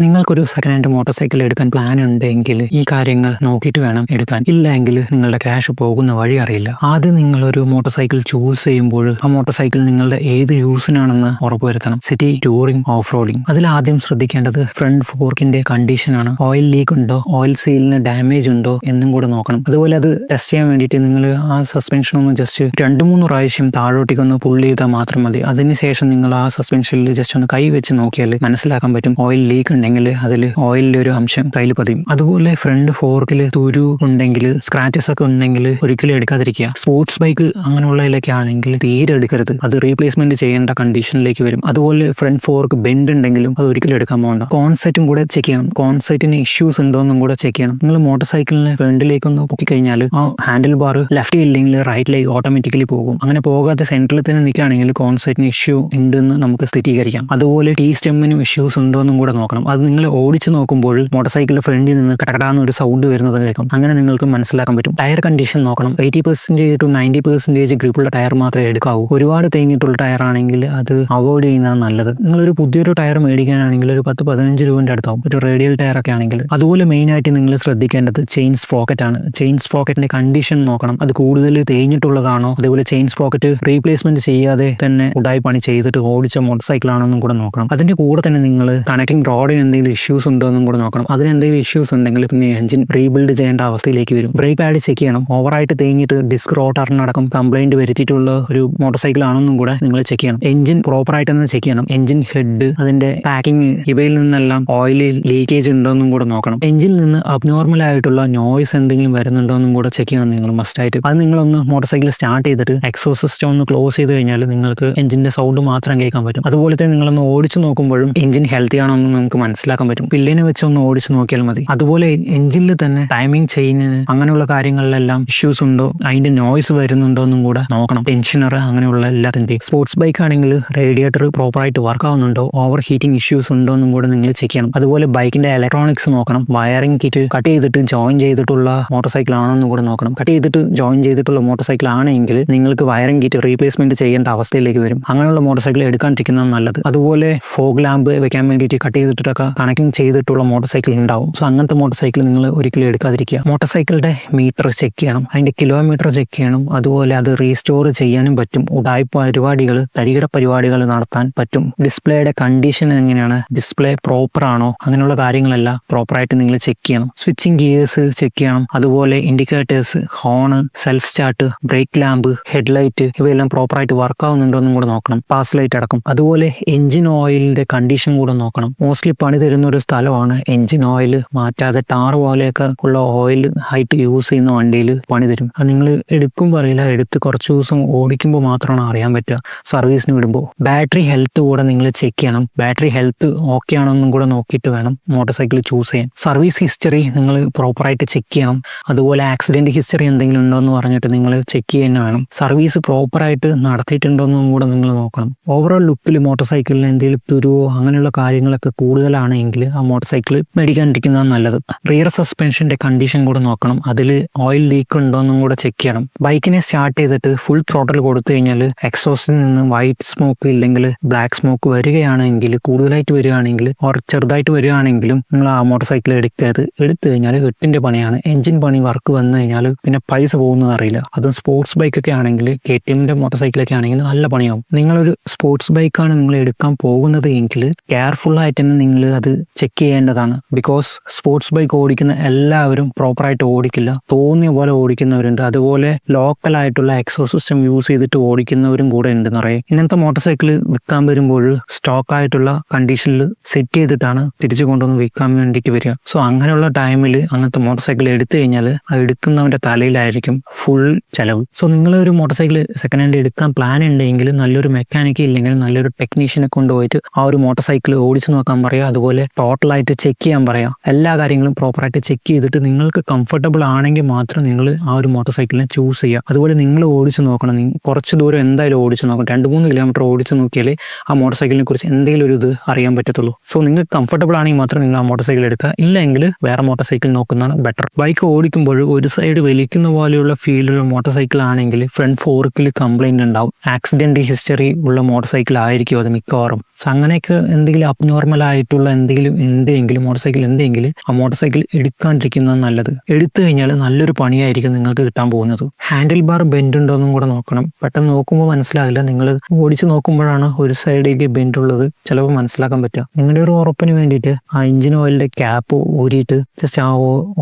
നിങ്ങൾക്കൊരു second hand motorcycle എടുക്കാൻ plan ഉണ്ടെങ്കിൽ ഈ കാര്യങ്ങൾ നോക്കിയിട്ട് വേണം എടുക്കാൻ. ഇല്ലെങ്കിൽ നിങ്ങളുടെ ക്യാഷ് പോകുന്ന വഴി അറിയില്ല. ആദ്യം നിങ്ങളൊരു മോട്ടോർ സൈക്കിൾ ചൂസ് ചെയ്യുമ്പോൾ ആ മോട്ടോർ സൈക്കിൾ നിങ്ങളുടെ ഏത് യൂസിനാണെന്ന് ഉറപ്പുവരുത്തണം. സിറ്റി ടൂറിംഗ് ഓഫ് റോഡിംഗ് അതിൽ ആദ്യം ശ്രദ്ധിക്കേണ്ടത് ഫ്രണ്ട് ഫോർക്കിന്റെ കണ്ടീഷനാണ് ഓയിൽ ലീക്ക് ഉണ്ടോ? ഓയിൽ സീലിന് ഡാമേജ് ഉണ്ടോ? എന്നും കൂടെ നോക്കണം. അതുപോലെ അത് ടെസ്റ്റ് ചെയ്യാൻ വേണ്ടിയിട്ട് നിങ്ങൾ ആ സസ്പെൻഷൻ ഒന്ന് ജസ്റ്റ് രണ്ട് മൂന്ന് പ്രാവശ്യം താഴോട്ടേക്ക് ഒന്ന് പുള്ളി ചെയ്താൽ മാത്രം മതി. അതിനുശേഷം നിങ്ങൾ ആ സസ്പെൻഷനിൽ ജസ്റ്റ് ഒന്ന് കൈ വെച്ച് നോക്കിയാൽ മനസ്സിലാക്കാൻ പറ്റും. ഓയിൽ ലീക്ക് ഉണ്ടെങ്കിൽ അതിൽ ഓയിലിന്റെ ഒരു അംശം കയ്യിൽ പതിയും. അതുപോലെ ഫ്രണ്ട് ഫോർക്കിൽ തുരു ഉണ്ടെങ്കിൽ സ്ക്രാച്ചസ് ഒക്കെ ഉണ്ടെങ്കിൽ ഒരിക്കലും എടുക്കാതിരിക്കുക. സ്പോർട്സ് ബൈക്ക് അങ്ങനെയുള്ളതിലൊക്കെ ആണെങ്കിൽ തീരെ എടുക്കരുത്. അത് റീപ്ലേസ്മെന്റ് ചെയ്യേണ്ട കണ്ടീഷനിലേക്ക് വരും. അതുപോലെ ഫ്രണ്ട് ഫോർക്ക് ബെൻഡ് ഉണ്ടെങ്കിലും അത് ഒരിക്കലും എടുക്കാൻ പോകണ്ട. കോൺസെറ്റും കൂടെ ചെക്ക് ചെയ്യണം. കോൺസെറ്റിന് ഇഷ്യൂസ് ഉണ്ടോ എന്നും കൂടെ ചെക്ക് ചെയ്യണം. നിങ്ങൾ മോട്ടോർ സൈക്കിളിനെ ഫ്രണ്ടിലേക്ക് ഒന്ന് പൊക്കി കഴിഞ്ഞാൽ ആ ഹാൻഡിൽ ബാർ ലെഫ്റ്റ് ഇല്ലെങ്കിൽ റൈറ്റിലേക്ക് ഓട്ടോമാറ്റിക്കലി പോകും. അങ്ങനെ പോകാതെ സെന്ററിൽ തന്നെ നിൽക്കുകയാണെങ്കിൽ കോൺസെറ്റിന് ഇഷ്യൂ ഉണ്ടെന്ന് നമുക്ക് സ്ഥിരീകരിക്കാം. അതുപോലെ ടീ സ്റ്റെമ്മിനും ഇഷ്യൂസ് ഉണ്ടോ എന്നും കൂടെ നോക്കണം. അത് നിങ്ങൾ ഓടിച്ചു നോക്കുമ്പോൾ മോട്ടോർ സൈക്കിളിന്റെ ഫ്രണ്ടിൽ നിന്ന് കടകടാന്ന് ഒരു സൗണ്ട് വരുന്നത് കേൾക്കും. അങ്ങനെ നിങ്ങൾക്ക് മനസ്സിലാക്കാൻ പറ്റും. ടയർ കണ്ടീഷൻ നോക്കണം. Eighty percentage to ninety percentage ഗ്രിപ്പുള്ള tyre മാത്രമേ എടുക്കാവൂ. ഒരുപാട് തേങ്ങിയിട്ടുള്ള ടയർ ആണെങ്കിൽ അത് അവോയ്ഡ് ചെയ്യുന്നതാണ് നല്ലത്. നിങ്ങളൊരു പുതിയൊരു ടയർ മേടിക്കാനാണെങ്കിൽ ഒരു പത്ത് പതിനഞ്ച് രൂപന്റെ അടുത്താവും. ഒരു റേഡിയൽ ടയർ ഒക്കെ ആണെങ്കിൽ. അതുപോലെ മെയിൻ ആയിട്ട് നിങ്ങൾ ശ്രദ്ധിക്കേണ്ടത് ചെയിൻസ് പോക്കറ്റ് ആണ്. ചെയിൻസ് പോക്കറ്റിന്റെ കണ്ടീഷൻ നോക്കണം. അത് കൂടുതൽ തേഞ്ഞിട്ടുള്ളതാണോ? അതേപോലെ ചെയിൻസ് പോക്കറ്റ് റീപ്ലേസ്മെന്റ് ചെയ്യാതെ തന്നെ ഉടായി പണി ചെയ്തിട്ട് ഓടിച്ച മോട്ടോർ സൈക്കിൾ ആണെന്നും കൂടെ നോക്കണം. അതിന്റെ കൂടെ തന്നെ നിങ്ങൾ കണക്ടിങ് റോഡിന് എന്തെങ്കിലും ഇഷ്യൂസ് ഉണ്ടോ എന്നും കൂടെ നോക്കണം. അതിന് എന്തെങ്കിലും ഇഷ്യൂസ് ഉണ്ടെങ്കിൽ പിന്നെ എഞ്ചിൻ റീബിൽഡ് ചെയ്യേണ്ട അവസ്ഥയിലേക്ക് വരും. ബ്രേക്ക് പാഡ് ചെക്ക് ചെയ്യണം. ഓവറായിട്ട് തേങ്ങിയിട്ട് ഡിസ്ക് റോട്ടറിനടക്കം കംപ്ലൈന്റ് വരുത്തിയിട്ടുള്ള ഒരു മോട്ടോർ സൈക്കിൾ ആണെന്നും കൂടെ നിങ്ങൾ ചെക്ക് ചെയ്യണം. എഞ്ചിൻ പ്രോപ്പറായിട്ട് തന്നെ ചെക്ക് ചെയ്യണം. എഞ്ചിൻ ഹെഡ് അതിന്റെ പാക്കിംഗ് ഇവയിൽ നിന്നെല്ലാം ഓയിലിൽ ലീക്കേജ് ഉണ്ടോ എന്നും കൂടെ നോക്കണം. എഞ്ചിനിൽ നിന്ന് അബ്നോർമൽ ആയിട്ടുള്ള നോയ്സ് എന്തെങ്കിലും വരുന്നുണ്ടോ എന്നും കൂടെ ചെക്ക് ചെയ്യണം നിങ്ങൾ മസ്റ്റ് ആയിട്ട്. അത് നിങ്ങളൊന്ന് മോട്ടോർ സൈക്കിൾ സ്റ്റാർട്ട് ചെയ്തിട്ട് എക്സോ സിസ്റ്റം ഒന്ന് ക്ലോസ് ചെയ്ത് കഴിഞ്ഞാൽ നിങ്ങൾക്ക് എഞ്ചിന്റെ സൗണ്ട് മാത്രം കേൾക്കാൻ പറ്റും. അതുപോലെ തന്നെ നിങ്ങളൊന്ന് ഓടിച്ചു നോക്കുമ്പോഴും എഞ്ചിൻ ഹെൽത്തി ആണോ എന്ന് നമുക്ക് മനസ്സിലാക്കാൻ പറ്റും. പില്ലിനെ വെച്ച് ഒന്ന് ഓടിച്ചു നോക്കിയാൽ മതി. അതുപോലെ എഞ്ചിനിൽ തന്നെ ടൈമിംഗ് ചെയിനിന് അങ്ങനെയുള്ള കാര്യങ്ങളിലെല്ലാം ഇഷ്യൂസ് ഉണ്ടോ? അതിന്റെ നോയ്സ് വരുന്നുണ്ടോ എന്നും കൂടെ നോക്കണം. ടെൻഷനർ അങ്ങനെയുള്ള എല്ലാത്തിന്റെയും സ്പോർട്സ് ബൈക്ക് ആണെങ്കിൽ റേഡിയേറ്റർ പ്രോപ്പറായിട്ട് വർക്ക് ആവുന്നുണ്ടോ? ഓവർ ഹീറ്റിംഗ് ഇഷ്യൂസ് ഉണ്ടോ എന്നും കൂടെ നിങ്ങൾ ചെക്ക് ചെയ്യണം. അതുപോലെ ബൈക്കിന്റെ ഇലക്ട്രോണിക്സ് നോക്കണം. വയറിംഗ് കിറ്റ് കട്ട് ചെയ്തിട്ട് ജോയിൻ ചെയ്തിട്ടുള്ള മോട്ടോർ സൈക്കിൾ ആണോ എന്നും കൂടെ നോക്കണം. കട്ട് ചെയ്തിട്ട് ജോയിൻ ചെയ്തിട്ടുള്ള മോട്ടോർ സൈക്കിൾ ആണെങ്കിൽ നിങ്ങൾക്ക് വയറിംഗ് കിറ്റ് റീപ്ലേസ്മെന്റ് ചെയ്യേണ്ട അവസ്ഥയിലേക്ക് വരും. അങ്ങനെയുള്ള മോട്ടോർ സൈക്കിൾ എടുക്കാണ്ടിരിക്കുന്നതാണ് നല്ലത്. അതുപോലെ ഫോഗ് ലാമ്പ് വെക്കാൻ വേണ്ടിയിട്ട് കട്ട് ചെയ്തിട്ടൊക്കെ കണക്റ്റിംഗ് ചെയ്തിട്ടുള്ള മോട്ടോർ സൈക്കിൾ ഉണ്ടാവും. സോ അങ്ങനത്തെ മോട്ടോർ സൈക്കിൾ നിങ്ങൾ ഒരിക്കലും എടുക്കാതിരിക്കുക. മോട്ടോർ സൈക്കിളിന്റെ മീറ്റർ ചെക്ക് ചെയ്യണം. അതിന്റെ കിലോമീറ്റർ ചെക്ക് ചെയ്യണം. അതുപോലെ അത് റീസ്റ്റോർ ചെയ്യാനും പറ്റും. ഉടായ്പ പരിപാടികൾ തരികിട പരിപാടികൾ നടത്താൻ പറ്റും. ഡിസ്പ്ലേയുടെ കണ്ടീഷൻ എങ്ങനെയാണ്? ഡിസ്പ്ലേ പ്രോപ്പർ ആണോ? അങ്ങനെയുള്ള കാര്യങ്ങളെല്ലാം പ്രോപ്പറായിട്ട് നിങ്ങൾ ചെക്ക് ചെയ്യണം. സ്വിച്ചിങ് ഗിയേഴ്സ് ചെക്ക് ചെയ്യണം. അതുപോലെ indicators horn self start brake lamp headlight ഇവയെല്ലാം പ്രോപ്പറായിട്ട് വർക്ക് ആവുന്നുണ്ടോ എന്നും കൂടെ നോക്കണം. പാസ് ലൈറ്റ് അടക്കം. അതുപോലെ എഞ്ചിൻ ഓയിലിന്റെ കണ്ടീഷൻ കൂടെ നോക്കണം. മോസ്റ്റ്ലി പണി തരുന്ന ഒരു സ്ഥലമാണ് എഞ്ചിൻ ഓയിൽ. മാറ്റാതെ ടാർ പോലെയൊക്കെ ഉള്ള ഓയിൽ ഹൈറ്റ് യൂസ് ചെയ്യുന്ന വണ്ടിയിൽ പണിതരും. അത് നിങ്ങൾ എടുക്കുമ്പോൾ അറിയില്ല എടുത്ത് കുറച്ച് ദിവസം ഓടിക്കുമ്പോൾ മാത്രമാണ് അറിയാൻ പറ്റുക. സർവീസിന് വിടുമ്പോൾ. ബാറ്ററി ഹെൽത്ത് കൂടെ നിങ്ങൾ ചെക്ക് ചെയ്യണം. ബാറ്ററി ഹെൽത്ത് ഓക്കെ ആണെന്നും കൂടെ നോക്കിയിട്ട് വേണം മോട്ടോർ സൈക്കിൾ ചൂസ് ചെയ്യാൻ. സർവീസ് ഹിസ്റ്ററി നിങ്ങൾ പ്രോപ്പറായിട്ട് ചെക്ക് ചെയ്യണം. അതുപോലെ ആക്സിഡന്റ് ഹിസ്റ്ററി എന്തെങ്കിലും ഉണ്ടോ എന്ന് പറഞ്ഞിട്ട് നിങ്ങൾ ചെക്ക് ചെയ്യുന്ന വേണം. സർവീസ് പ്രോപ്പറായിട്ട് നടത്തിയിട്ടുണ്ടോ എന്നും കൂടെ നിങ്ങൾ നോക്കണം. ഓവറോൾ ലുക്കിൽ മോട്ടോർ സൈക്കിളിന് എന്തെങ്കിലും തുരുവോ അങ്ങനെയുള്ള കാര്യങ്ങളൊക്കെ കൂടുതലാണെങ്കിൽ ആ മോട്ടോർ സൈക്കിൾ മേടിക്കാണ്ടിരിക്കുന്നതാണ് നല്ലത്. റിയർ സസ്പെൻഷന്റെ കണ്ടീഷൻ കൂടെ നോക്കണം. അതിൽ ഓയിൽ ലീക്ക് ഉണ്ടോ എന്നും കൂടെ ചെക്ക് ചെയ്യണം. ബൈക്കിനെ സ്റ്റാർട്ട് ചെയ്തിട്ട് ഫുൾ ത്രോട്ടൽ കൊടുത്തു കഴിഞ്ഞാൽ എക്സോസിൽ നിന്ന് വൈറ്റ് സ്മോക്ക് ഇല്ലെങ്കിൽ ബ്ലാക്ക് സ്മോക്ക് വരികയാണെങ്കിൽ കൂടുതലായിട്ട് വരികയാണെങ്കിൽ ഓർ ചെറുതായിട്ട് വരികയാണെങ്കിലും നിങ്ങൾ ആ മോട്ടോർ സൈക്കിൾ എടുക്കരുത്. എടുത്തു കഴിഞ്ഞാൽ എട്ടിന്റെ പണിയാണ്. എഞ്ചിൻ പണി വർക്ക് വന്നു കഴിഞ്ഞാൽ പിന്നെ പൈസ പോകുന്നത് അറിയില്ല. അതും സ്പോർട്സ് ബൈക്കൊക്കെ ആണെങ്കിൽ കെ ടി എമ്മിന്റെ മോട്ടോർ സൈക്കിളൊക്കെ ആണെങ്കിൽ നല്ല പണിയാവും. നിങ്ങളൊരു സ്പോർട്സ് ബൈക്കാണ് നിങ്ങൾ എടുക്കാൻ പോകുന്നത് എങ്കിൽ കെയർഫുൾ ആയിട്ട് തന്നെ നിങ്ങൾ അത് ചെക്ക് ചെയ്യേണ്ടതാണ്. ബിക്കോസ് സ്പോർട്സ് ബൈക്ക് ഓടിക്കുന്ന എല്ലാവരും പ്രോപ്പറായിട്ട് ഓടിക്കില്ല. തോന്നിയ പോലെ ഓടിക്കുന്നവരുണ്ട്. അതുപോലെ ലോക്കൽ ആയിട്ടുള്ള എക്സോ സിസ്റ്റം യൂസ് ചെയ്തിട്ട് ഓടിക്കുന്നവരും കൂടെ ഉണ്ട് നിറയെ. ഇങ്ങനത്തെ മോട്ടോർ സൈക്കിൾ വിൽക്കാൻ വരുമ്പോൾ സ്റ്റോക്ക് ആയിട്ടുള്ള കണ്ടീഷനിൽ സെറ്റ് ചെയ്തിട്ടാണ് തിരിച്ചു കൊണ്ടുവന്ന് വിൽക്കാൻ വേണ്ടിയിട്ട് വരിക. സോ അങ്ങനെയുള്ള ടൈമിൽ അങ്ങനത്തെ മോട്ടോർ സൈക്കിൾ എടുത്തു കഴിഞ്ഞാൽ അത് എടുക്കുന്നവന്റെ തലയിലായിരിക്കും ഫുൾ ചെലവ്. സോ നിങ്ങൾ ഒരു മോട്ടോർ സൈക്കിൾ സെക്കൻഡ് ഹാൻഡ് എടുക്കാൻ പ്ലാൻ ഉണ്ടെങ്കിൽ നല്ലൊരു മെക്കാനിക്ക് ഇല്ലെങ്കിൽ നല്ലൊരു ടെക്നീഷ്യനെ കൊണ്ടുപോയിട്ട് ആ ഒരു മോട്ടോർ സൈക്കിൾ ഓടിച്ചു നോക്കാൻ പറയാം അതുപോലെ ടോട്ടലായിട്ട് ചെക്ക് ചെയ്യാൻ പറയാം. എല്ലാ കാര്യങ്ങളും പ്രോപ്പറായിട്ട് ചെക്ക് ചെയ്തിട്ട് നിങ്ങൾക്ക് കംഫർട്ടബിൾ ആണെങ്കിൽ മാത്രം നിങ്ങൾ ആ ഒരു മോട്ടോർ സൈക്കിളിനെ ചൂസ് ചെയ്യുക. അതുപോലെ നിങ്ങൾ ഓടിച്ചു നോക്കണം. കുറച്ച് ദൂരം എന്തായാലും ഓടിച്ചു നോക്കണം. രണ്ട് മൂന്ന് കിലോമീറ്റർ ഓടിച്ചു നോക്കിയാൽ ആ മോട്ടോർ സൈക്കിളിനെ കുറിച്ച് എന്തെങ്കിലും ഒരു ഇത് അറിയാൻ പറ്റത്തുള്ളൂ. സോ നിങ്ങൾക്ക് കംഫർട്ടബിൾ ആണെങ്കിൽ മാത്രം നിങ്ങൾ ആ മോട്ടോർ സൈക്കിൾ എടുക്കുക. ഇല്ലെങ്കിൽ വേറെ മോട്ടോർ സൈക്കിൾ നോക്കുന്നതാണ് ബെറ്റർ ബൈക്ക് ഓടിക്കുമ്പോൾ ഒരു സൈഡ് വലിക്കുന്ന പോലെയുള്ള ഫീലുള്ള മോട്ടോർ സൈക്കിൾ ആണെങ്കിൽ ഫ്രണ്ട് ഫോർക്കിൽ കംപ്ലൈന്റ് ഉണ്ടാവും. ആക്സിഡന്റ് ഹിസ്റ്ററി ഉള്ള മോട്ടോർ സൈക്കിൾ ആയിരിക്കും അത് മിക്കവാറും. സോ അങ്ങനെയൊക്കെ എന്തെങ്കിലും അബ്നോർമൽ ആയിട്ടുള്ള എന്തെങ്കിലും എന്തെങ്കിലും മോട്ടോർ സൈക്കിൾ എന്തെങ്കിലും ആ മോട്ടോർ സൈക്കിൾ എടുക്കാണ്ടിരിക്കുന്നത് നല്ലത്. എടുത്തു കഴിഞ്ഞാൽ നല്ലൊരു പണിയായിരിക്കും നിങ്ങൾക്ക് കിട്ടാൻ പോകുന്നത്. ഹാൻഡിൽ ബാർ ബെൻഡ് ഉണ്ടോ എന്നും കൂടെ നോക്കണം. പെട്ടെന്ന് നോക്കുമ്പോൾ മനസ്സിലാകില്ല. നിങ്ങൾ ഓടിച്ച് നോക്കുമ്പോഴാണ് ഒരു സൈഡിലേക്ക് ബെൻഡ് ഉള്ളത്. ചിലപ്പോൾ മനസ്സിലാക്കാൻ പറ്റുക. നിങ്ങളുടെ ഒരു ഉറപ്പിന് വേണ്ടിയിട്ട് ആ എഞ്ചിൻ ഓയിലിന്റെ ക്യാപ്പ് ഊരിയിട്ട് ജസ്റ്റ് ആ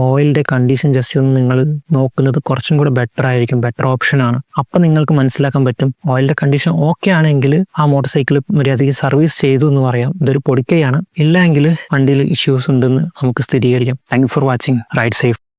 ഓയിലിന്റെ കണ്ടീഷൻ ജസ്റ്റ് ഒന്ന് നിങ്ങൾ നോക്കുന്നത് കുറച്ചും കൂടെ ബെറ്റർ ആയിരിക്കും. ബെറ്റർ ഓപ്ഷൻ ആണ്. അപ്പൊ നിങ്ങൾക്ക് മനസ്സിലാക്കാൻ പറ്റും. ഓയിലിന്റെ കണ്ടീഷൻ ഓക്കെ ആണെങ്കിൽ ആ മോട്ടോർ സൈക്കിൾ മര്യാദയ്ക്ക് സർവീസ് ചെയ്തു എന്ന് പറയാം. ഇതൊരു പൊടിക്കൈയാണ്. ഇല്ലെങ്കിൽ വണ്ടിയിൽ ഇഷ്യൂസ് ഉണ്ടെന്ന് നമുക്ക് സ്ഥിരീകരിക്കാം. Thank for watching ride safe